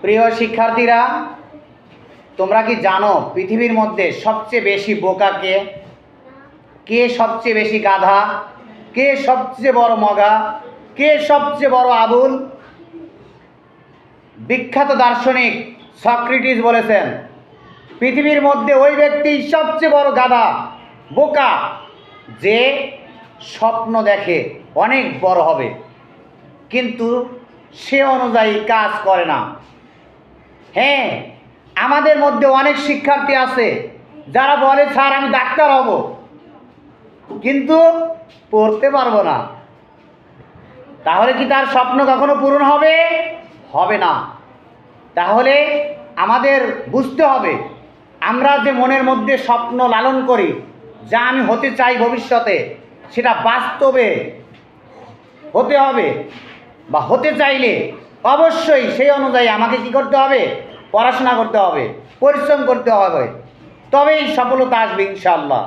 প্রিয় শিক্ষার্থীরা, তোমরা কি জানো পৃথিবীর মধ্যে সবচেয়ে বেশি বোকা কে? কে সবচেয়ে বেশি গাধা? কে সবচেয়ে বড় মগা? কে সবচেয়ে বড় আবুল? বিখ্যাত দার্শনিক সক্রিটিস বলেছেন, পৃথিবীর মধ্যে ওই ব্যক্তি সবচেয়ে বড় গাধা, বোকা, যে স্বপ্ন দেখে অনেক বড় হবে। কিন্তু সে অনুযায়ী কাজ করে না। হ্যাঁ আমাদের মধ্যে অনেক শিক্ষার্থী আছে, যারা বলে, স্যার, আমি ডাক্তার হব। কিন্তু পড়তে পারব না। তাহলে কি তার স্বপ্ন কখনো পূরণ হবে? হবে না। তাহলে আমাদের বুঝতে হবে, আমরা যে মনের মধ্যে স্বপ্ন লালন করি, যা আমি হতে চাই ভবিষ্যতে, সেটা বাস্তবে হতে হবে, বা হতে চাইলে অবশ্যই সেই অনুযায়ী আমাকে কি করতে হবে? পড়াশোনা করতে হবে, পরিশ্রম করতে হবে। তবেই সফলতা আসবে ইনশাআল্লাহ।